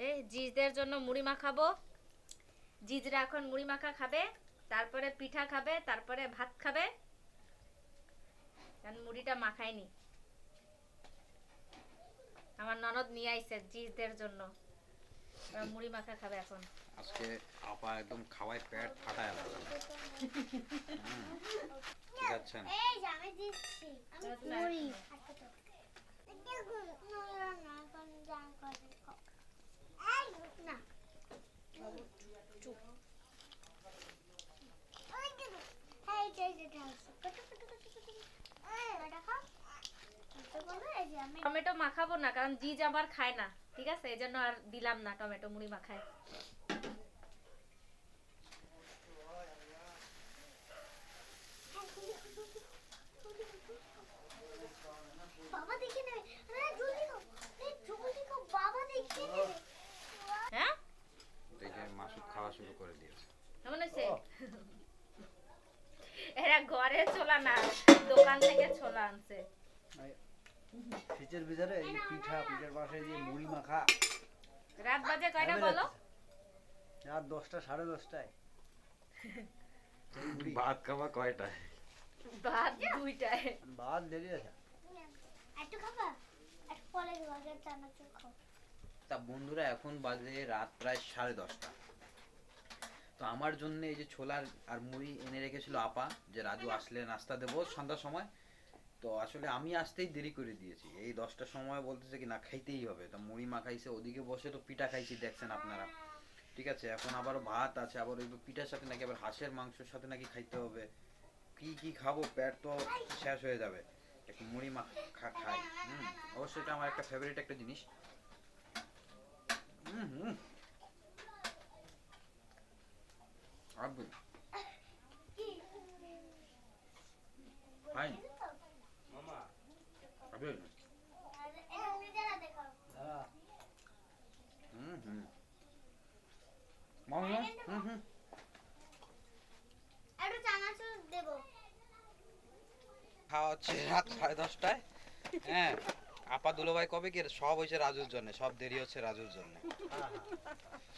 এই জিজদের জন্য মুড়ি মাখাবো জিজরা এখন মুড়ি মাখা খাবে তারপরে পিঠা খাবে তারপরে ভাত খাবে কারণ মুড়িটা মাখায়নি আমার ননদ নিয়ে আইছে জিজদের জন্য মুড়ি মাখা খাবে এখন আজকে আপা একদম খাওয়ায় পেট ফাটায় লাগবে ঠিক আছেন এই আমি দিচ্ছি মুড়ি টমেটো মাখাবো না, কারণ জিজ আবার খায় না। ঠিক আছে? এই জন্য আর দিলাম না টমেটো, মুড়ি মাখায়। খাওয়া শুরু করে দিয়েছে কেমন এরা ঘরে ছোলা না দোকান থেকে ছোলা আনছে। ভিতরে এই পিঠা পিঠার পাশে যে মুড়ি মাখা। রাত বাজে কয়টা বলো? রাত দশটা সাড়ে দশটায়। ভাত খাওয়া কয়টায়? ভাত দুইটায়। ভাত দেরি আছে। একটু খাবা? একটু পরে বাজার চানাচুর খাও। তা বন্ধুরা এখন বাজে রাত প্রায় সাড়ে দশটা। তো আমার জন্য এই যে ছোলার আর মুড়ি এনে রেখেছিল আপা, যে রাজু আসলে নাস্তা দেবো সন্ধ্যার সময়। তো আসলে আমি আসতেই দেরি করে দিয়েছি। এই দশটার সময় বলতেছে কি, না, খাইতেই হবে। তো মুড়ি মাখাইছে, ওদিকে বসে তো পিঠা খাইছি, দেখছেন আপনারা। ঠিক আছে, এখন আবার ভাত আছে, আবার ওই পিঠার সাথে নাকি আবার হাঁসের মাংসের সাথে নাকি খাইতে হবে। কি কি খাব? পেট তো শেষ হয়ে যাবে। একটু মুড়ি মাখা খাই। হুম, অবশ্যই এটা আমার একটা ফেভারিট একটা জিনিস হুম হুম আব্বু ফাইন আব্বু আর এটা নিজেরা দেখো হুম হুম মামা হুম হুম একটু চানাচুর দেবো খাওয়া হচ্ছে রাত সাড়ে দশটায়। হ্যাঁ। আপা দুলোভাই কবে কি সব হয়েছে রাজুর জন্য। সব দেরি হচ্ছে রাজুর জন্য।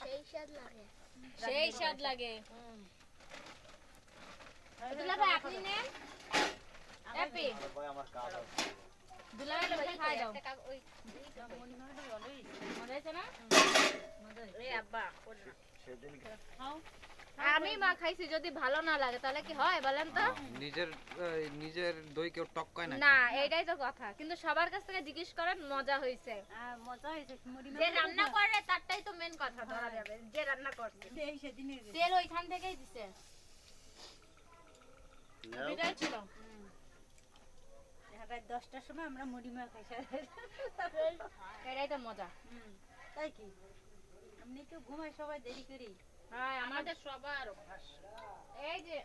সেই স্বাদ লাগে। সেই স্বাদ লাগে। দুলাভাই আপনি নেন। হ্যাপি আমার কাজ আছে। দুলাভাই লোকে খাই দাও। মজা হয়েছে না? এই আব্বা কোন না? সেদিন আমি মা খাইছি যদি ভালো না লাগে তাহলে কি হয় বলেন তো? নিজের নিজের দই কেউ টক্কায় না না এটাই তো কথা। কিন্তু সবার কাছ থেকে জিজ্ঞেস করেন মজা হয়েছে। মজা হয়েছে। যে রান্না করে তারটাই তো মেন কথা ধরা যাবে যে রান্না করছে। সেই সেদিনে তেল ওইখান থেকেই দিছে। এটাই ছিল। দশটার সময় আমরা মুড়ি মা খাই এটাই তো মজা। তাই কি? আমি তো ঘুমাই সবাই দেরি করি হ্যাঁ আমাদের সবার এই যে